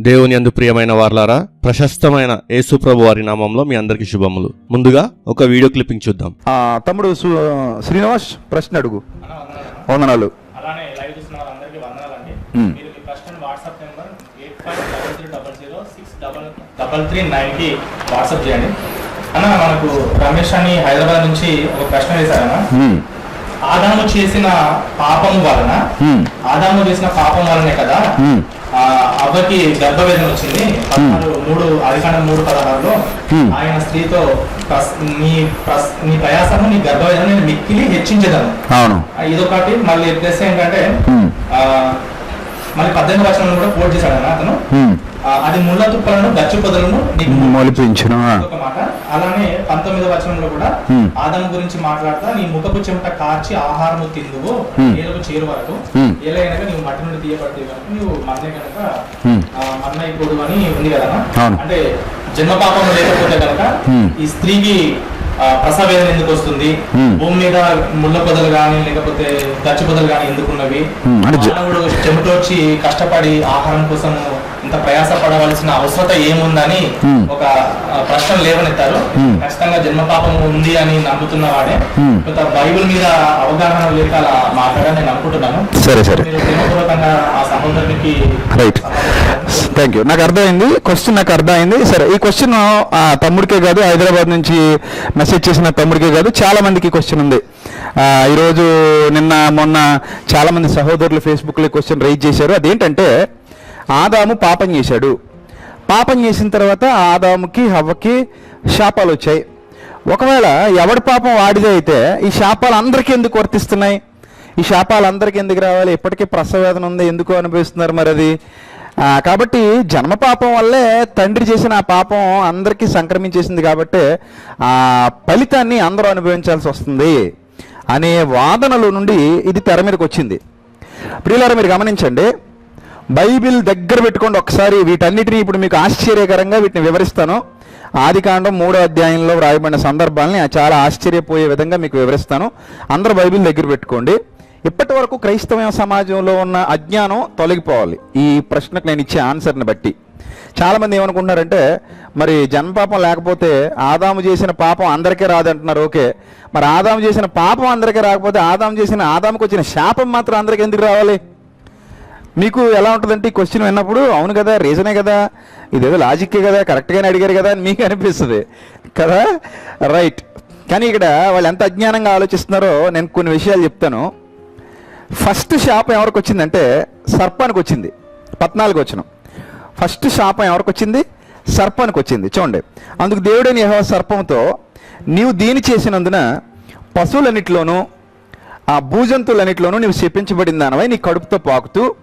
దేవుని అందు ప్రియమైన వార్లారా ప్రశస్తమైన యేసుప్రభు వారి నామంలో మీ అందరికీ శుభములు. ముందుగా ఒక వీడియో క్లిప్పింగ్ చూద్దాం. ఆ, తమ్ముడు శ్రీనివాస్ ప్రశ్న అడుగు. వందనాలు. డబల్ త్రీ వాట్సాప్ చేయండి. అన్న మనకు రమేష్ అని హైదరాబాద్ నుంచి ఒక ప్రశ్న వేశారన్న. ఆదాము చేసిన పాపం వలన ఆదాము చేసిన పాపం వలనే కదా అవ్వకి గర్భవేదన వచ్చింది. పదహారు మూడు అధికారం మూడు పదహారులో Hmm. ఆయన స్త్రీతో నీ నీ ప్రయాసము నీ గర్భవేదన నేను మిక్కిలి హెచ్చించదను అవును. ఇదొకటి. మళ్ళీ ప్లస్ ఏంటంటే ఆ, మళ్ళీ పద్దెనిమిది వచనం కూడా కోట్ చేశాడు అన్న అతను. అది ముళ్ళ తుప్పలను గచ్చు పొదలను మొలిపించును అలానే పంతొమ్మిదో వచనంలో కూడా. ఆదం గురించి మాట్లాడుతా నీ ముఖపు చెమట కార్చి ఆహారము తిందువు. నేలకు చేరు వరకు Hmm. ఏలైనగా నీవు మట్టి నుండి తీయబడితే నువ్వు మన్నే కనుక. మన్న ఇప్పుడు అని ఉంది కదా. అంటే జన్మ పాపం లేకపోతే కనుక. ఈ స్త్రీకి ఆ, ప్రసవ వేదన ఎందుకు వస్తుంది. భూమి మీద ముళ్ళ పొదలు కానీ లేకపోతే గచ్చు పొదలు కానీ ఎందుకున్నవి చెమటోడ్చి కష్టపడి ఆహారం కోసం ఇంత ప్రయాస పడవలసిన అవసరత ఏముందని. ఒక ప్రశ్న లేవనెత్తారు. ఖచ్చితంగా జన్మ పాపం ఉంది అని నమ్ముతున్న వాడే. కొంత బైబిల్ మీద అవగాహన లేక అలా మాట్లాడాలని నేను అనుకుంటున్నాను సరే. సరే ప్రేమపూర్వకంగా ఆ సహోదరునికి రైట్. Thank you. నాకు అర్థమైంది. క్వశ్చన్ నాకు అర్థమైంది. సరే ఈ క్వశ్చన్ ఆ తమ్ముడికే కాదు హైదరాబాద్ నుంచి మెసేజ్ చేసిన తమ్ముడికే కాదు చాలా మందికి క్వశ్చన్ ఉంది. ఆ, ఈరోజు నిన్న మొన్న చాలా మంది సహోదరులు ఫేస్బుక్లో క్వశ్చన్ రైజ్ చేశారు. అదేంటంటే ఆదాము పాపం చేశాడు. పాపం చేసిన తర్వాత ఆదాముకి హవ్వకి శాపాలు వచ్చాయి. ఒకవేళ ఎవడి పాపం వాడిదే అయితే ఈ శాపాలు అందరికీ ఎందుకు వర్తిస్తున్నాయి? ఈ శాపాలు అందరికీ ఎందుకు రావాలి? ఇప్పటికీ ప్రసవేదన ఉంది. ఎందుకు అనిపిస్తున్నారు మరి అది కాబట్టి జన్మ పాపం వల్లే తండ్రి చేసిన ఆ పాపం అందరికీ సంక్రమించేసింది కాబట్టి ఆ ఫలితాన్ని అందరూ అనుభవించాల్సి వస్తుంది అనే వాదనలో నుండి ఇది తెర మీదకి వచ్చింది. ప్రియులారా మీరు గమనించండి. బైబిల్ దగ్గర పెట్టుకోండి ఒకసారి. వీటన్నిటిని ఇప్పుడు మీకు ఆశ్చర్యకరంగా వీటిని వివరిస్తాను. ఆది కాండం మూడో అధ్యాయంలో వ్రాయబడిన సందర్భాలని చాలా ఆశ్చర్యపోయే విధంగా మీకు వివరిస్తాను. అందరూ బైబిల్ దగ్గర పెట్టుకోండి. ఇప్పటి వరకు క్రైస్తవ సమాజంలో ఉన్న అజ్ఞానం తొలగిపోవాలి. ఈ ప్రశ్నకు నేను ఇచ్చే ఆన్సర్ని బట్టి. చాలామంది ఏమనుకుంటున్నారంటే మరి జన్మపాపం లేకపోతే ఆదాము చేసిన పాపం అందరికీ రాదంటున్నారు. ఓకే. మరి ఆదాము చేసిన పాపం అందరికీ రాకపోతే ఆదాము చేసిన ఆదాముకు వచ్చిన శాపం మాత్రం అందరికీ ఎందుకు రావాలి? మీకు ఎలా ఉంటుందంటే ఈ క్వశ్చన్ విన్నప్పుడు అవును కదా రీజనే కదా ఇదేదో లాజిక్కే కదా కరెక్ట్గానే అడిగారు కదా అని మీకు అనిపిస్తుంది. కదా? రైట్ కానీ ఇక్కడ వాళ్ళు ఎంత అజ్ఞానంగా ఆలోచిస్తున్నారో నేను కొన్ని విషయాలు చెప్తాను. ఫస్ట్ శాపం ఎవరికి వచ్చిందంటే సర్పానికి వచ్చింది. పద్నాలుగు వచ్చిన ఫస్ట్ శాపం ఎవరికి వచ్చింది? సర్పానికి వచ్చింది. చూడండి. అందుకు దేవుడైన యహో సర్పంతో నీవు దీని చేసినందున పశువులన్నిటిలోనూ ఆ భూజంతువులన్నిటిలోనూ నీవు శపించబడిన దానివై నీ కడుపుతో పాకుతూ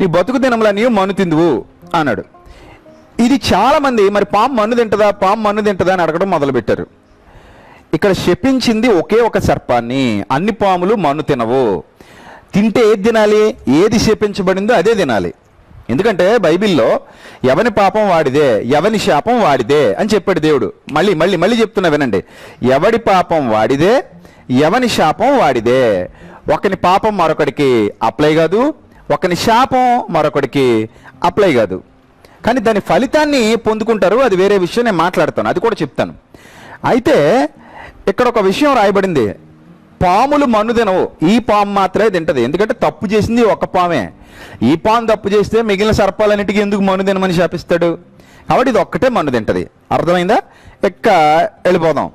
నీ బతుకు దినంలో నీవు మన్ను తిందువు అన్నాడు. ఇది చాలామంది మరి పాము మన్ను తింటదా? పాము మన్ను తింటదా అని అడగడం మొదలుపెట్టారు. ఇక్కడ శపించింది ఒకే ఒక సర్పాన్ని అన్ని పాములు మన్ను తినవు. తింటే ఏది తినాలి? ఏది శపించబడిందో అదే తినాలి. ఎందుకంటే బైబిల్లో ఎవని పాపం వాడిదే ఎవని శాపం వాడిదే అని చెప్పాడు దేవుడు. మళ్ళీ మళ్ళీ మళ్ళీ చెప్తున్నా వినండి. ఎవడి పాపం వాడిదే ఎవని శాపం వాడిదే? ఒకని పాపం మరొకడికి అప్లై కాదు ఒకని శాపం మరొకడికి అప్లై కాదు. కానీ దాని ఫలితాన్ని పొందుకుంటారు అది వేరే విషయం నేను మాట్లాడతాను అది కూడా చెప్తాను. అయితే ఇక్కడ ఒక విషయం రాయబడింది. పాములు మన్ను తినవు ఈ పాము మాత్రమే తింటది. ఎందుకంటే తప్పు చేసింది ఒక పామే. ఈ పాము తప్పు చేస్తే మిగిలిన సర్పాలన్నిటికీ ఎందుకు మన్ను తినమని శాపిస్తాడు? కాబట్టి ఇది ఒక్కటే మన్ను తింటది. అర్థమైందా? ఎక్క వెళ్ళిపోదాం.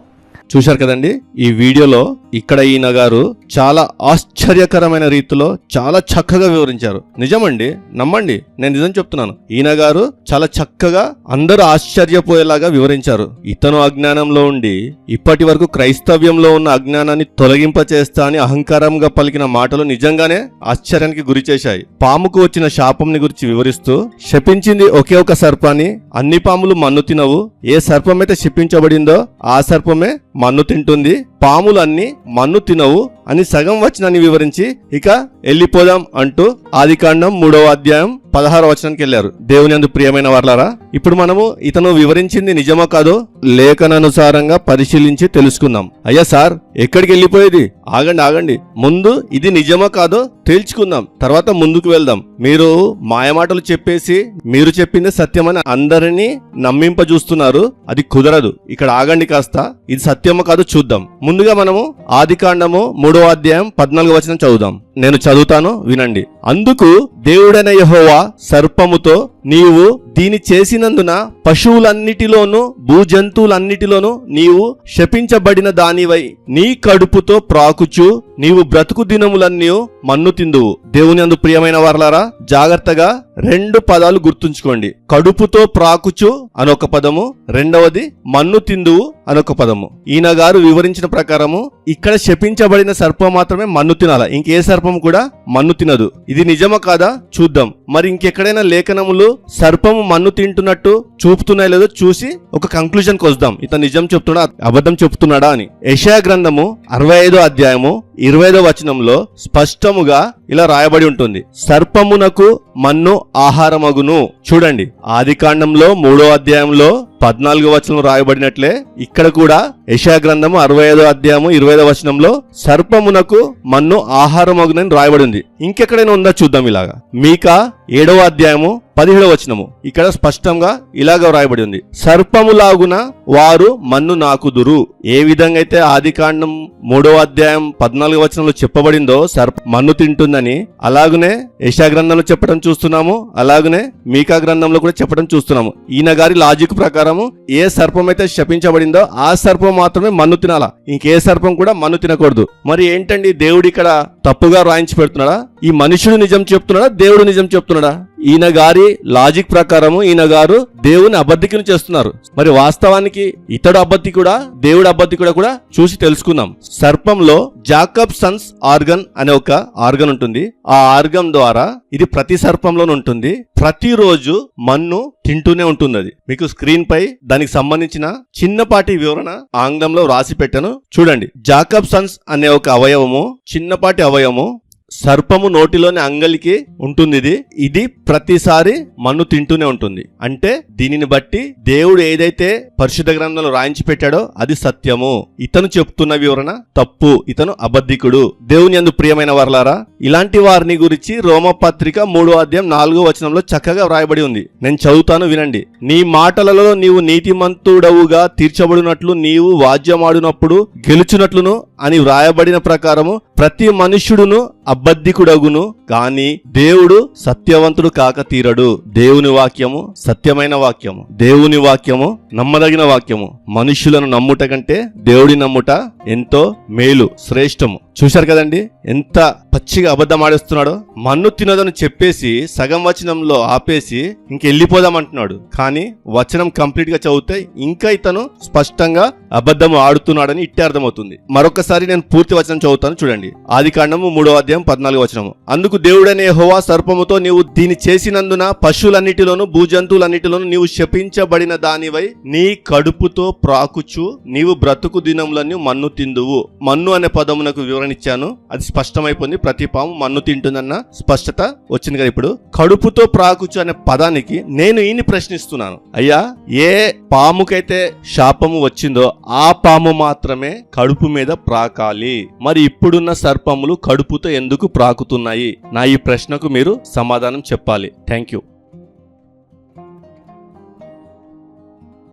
చూశారు కదండి ఈ వీడియోలో ఇక్కడ ఈయన గారు చాలా ఆశ్చర్యకరమైన రీతిలో చాలా చక్కగా వివరించారు. నిజమండి నమ్మండి నేను నిజం చెప్తున్నాను. ఈయన గారు చాలా చక్కగా అందరూ ఆశ్చర్యపోయేలాగా వివరించారు. ఇతను అజ్ఞానంలో ఉండి ఇప్పటి వరకు క్రైస్తవ్యంలో ఉన్న అజ్ఞానాన్ని తొలగింపచేస్తా అని అహంకారంగా పలికిన మాటలు నిజంగానే ఆశ్చర్యానికి గురి చేశాయి. పాముకు వచ్చిన శాపంని గురించి వివరిస్తూ శపించింది ఒకే ఒక సర్పాన్ని అన్ని పాములు మన్ను తినవు. ఏ సర్పమైతే శపించబడిందో ఆ సర్పమే మన్ను తింటుంది. పాములన్నీ మన్ను తినవు అని సగం వచ్చినని వివరించి ఇక వెళ్ళిపోదాం అంటూ ఆదికాండం మూడవ అధ్యాయం పదహారు వచనానికి వెళ్ళారు. దేవుని అందు ప్రియమైన వర్లారా ఇప్పుడు మనము ఇతను వివరించింది నిజమో కాదో లేఖనానుసారంగా పరిశీలించి తెలుసుకుందాం. అయ్యా సార్ ఎక్కడికి వెళ్ళిపోయేది? ఆగండి ఆగండి. ముందు ఇది నిజమో కాదో తేల్చుకుందాం. తర్వాత ముందుకు వెళ్దాం. మీరు మాయమాటలు చెప్పేసి మీరు చెప్పింది సత్యమని అందరినీ నమ్మింప చూస్తున్నారు అది కుదరదు. ఇక్కడ ఆగండి కాస్త. ఇది సత్యమో కాదో చూద్దాం. ముందుగా మనము ఆది కాండము మూడో అధ్యాయం పద్నాలుగు వచనం చదువుదాం. నేను చదువుతాను వినండి. అందుకు దేవుడైన యహోవా సర్పముతో నీవు దీని చేసినందున పశువులన్నిటిలోను భూజంతువులన్నిటిలోను నీవు శపించబడిన దానివై నీ కడుపుతో ప్రాకుచు నీవు బ్రతుకు దినములన్నీ మన్ను తిందువు. దేవుని అందు ప్రియమైన వారలారా జాగ్రత్తగా రెండు పదాలు గుర్తుంచుకోండి. కడుపుతో ప్రాకుచు అనొక పదము రెండవది మన్ను తిందువు అనొక పదము. ఈయన గారు వివరించిన ప్రకారము ఇక్కడ శపించబడిన సర్పం మాత్రమే మన్ను తినాల. ఇంకే సర్పం కూడా మన్ను తినదు. ఇది నిజమా కాదా? చూద్దాం. మరి ఇంకెక్కడైనా లేఖనములు సర్పము మన్ను తింటున్నట్టు చూపుతున్నాయో లేదో చూసి ఒక కంక్లూజన్కి వద్దాం ఇతను నిజం చెప్తున్నా అబద్ధం చెప్తున్నాడా అని. యెషయా గ్రంథము అరవై ఐదో అధ్యాయము ఇరవైదో వచనంలో స్పష్టముగా ఇలా రాయబడి ఉంటుంది. సర్పమునకు మన్ను ఆహారమగును. చూడండి. ఆది కాండంలో మూడో అధ్యాయంలో పద్నాలుగో వచనం రాయబడినట్లే ఇక్కడ కూడా యశా గ్రంథము అరవై ఐదో అధ్యాయము ఇరవై వచనంలో సర్పమునకు మన్ను ఆహారమగునని రాయబడి ఉంది ఇంకెక్కడైనా ఉందా చూద్దాం ఇలాగా. మీకా ఏడవ అధ్యాయము పదిహేడవ వచనము. ఇక్కడ స్పష్టంగా ఇలాగ రాయబడి ఉంది. సర్పములాగున వారు మన్ను నాకుదురు. ఏ విధంగా అయితే ఆది కాండం మూడవ అధ్యాయం పద్నాలుగు వచనంలో చెప్పబడిందో సర్ప మన్ను తింటుందని అలాగనే యశా గ్రంథంలో చెప్పడం చూస్తున్నాము అలాగనే మీకా గ్రంథంలో కూడా చెప్పడం చూస్తున్నాము. ఈయన గారి లాజిక్ ప్రకారము ఏ సర్పం అయితే శపించబడిందో ఆ సర్పం మాత్రమే మన్ను తినాలా. ఇంకే సర్పం కూడా మన్ను తినకూడదు. మరి ఏంటండి దేవుడు ఇక్కడ తప్పుగా రాయించి పెడుతున్నాడా? ఈ మనుషుడు నిజం చెప్తున్నాడా? దేవుడు నిజం చెప్తున్నాడా? ఈయన గారి లాజిక్ ప్రకారము ఈయన గారు దేవుని అబద్ధికను చేస్తున్నారు. మరి వాస్తవానికి ఇతడు అబద్ధికుడా దేవుడు అబద్ధికుడా కూడా చూసి తెలుసుకుందాం. సర్పంలో జాకబ్ సన్స్ ఆర్గన్ అనే ఒక ఆర్గన్ ఉంటుంది. ఆ ఆర్గన్ ద్వారా ఇది ప్రతి సర్పంలోనే ఉంటుంది. ప్రతిరోజు మన్ను తింటూనే ఉంటుంది అది మీకు స్క్రీన్ పై దానికి సంబంధించిన చిన్నపాటి వివరణ ఆంగ్లంలో రాసి పెట్టాను. చూడండి. జాకబ్ సన్స్ అనే ఒక అవయవము చిన్నపాటి అవయవము సర్పము నోటిలోని అంగలికి ఉంటుంది ఇది ఇది ప్రతిసారి మన్ను తింటూనే ఉంటుంది. అంటే దీనిని బట్టి దేవుడు ఏదైతే పరిశుద్ధ గ్రంథంలో రాయించి పెట్టాడో అది సత్యము. ఇతను చెప్తున్న వివరణ తప్పు. ఇతను అబద్ధికుడు. దేవుని అందు ప్రియమైన వర్లారా ఇలాంటి వారిని గురించి రోమపత్రిక మూడో అధ్యాయం నాలుగో వచనంలో చక్కగా వ్రాయబడి ఉంది. నేను చదువుతాను వినండి. నీ మాటలలో నీవు నీతిమంతుడవుగా తీర్చబడినట్లు నీవు వాద్యమాడినప్పుడు గెలుచునట్లును అని వ్రాయబడిన ప్రకారము ప్రతి మనుష్యుడును అబద్ధికుడగును కానీ దేవుడు సత్యవంతుడు కాక తీరడు. దేవుని వాక్యము సత్యమైన వాక్యము. దేవుని వాక్యము నమ్మదగిన వాక్యము. మనుష్యులను నమ్ముట కంటే దేవుడి నమ్ముట ఎంతో మేలు శ్రేష్టము. చూశారు కదండి? ఎంత పచ్చిగా అబద్ధం ఆడేస్తున్నాడో. మన్ను తినదని చెప్పేసి సగం వచనంలో ఆపేసి ఇంకెళ్ళిపోదాం అంటున్నాడు. కానీ వచనం కంప్లీట్గా చదివితే ఇంకా ఇతను స్పష్టంగా అబద్ధం ఆడుతున్నాడని ఇట్టే అర్థమవుతుంది. మరొకసారి నేను పూర్తి వచనం చదువుతాను చూడండి. ఆది కాండము మూడో అధ్యాయం పద్నాలుగు వచనము. అందుకు దేవుడనే హోవా సర్పముతో నీవు దీని చేసినందున పశువులన్నిటిలోను భూజంతువులన్నిటిలోను నీవు శపించబడిన దానివై నీ కడుపుతో ప్రాకుచు నీవు బ్రతుకు దినములన్నీ మన్ను తిందువు. మన్ను అనే పదమునకు వివరణ ఇచ్చాను అది స్పష్టమైపోయింది. ప్రతి పాము మన్ను తింటుందన్న స్పష్టత వచ్చింది కదా ఇప్పుడు. కడుపుతో ప్రాకుచు అనే పదానికి నేను ఈయన్ని ప్రశ్నిస్తున్నాను. అయ్యా ఏ పాముకైతే శాపము వచ్చిందో ఆ పాము మాత్రమే కడుపు మీద ప్రాకాలి. మరి ఇప్పుడున్న సర్పములు కడుపుతో ఎందుకు ప్రాకుతున్నాయి? నా ఈ ప్రశ్నకు మీరు సమాధానం చెప్పాలి. Thank you.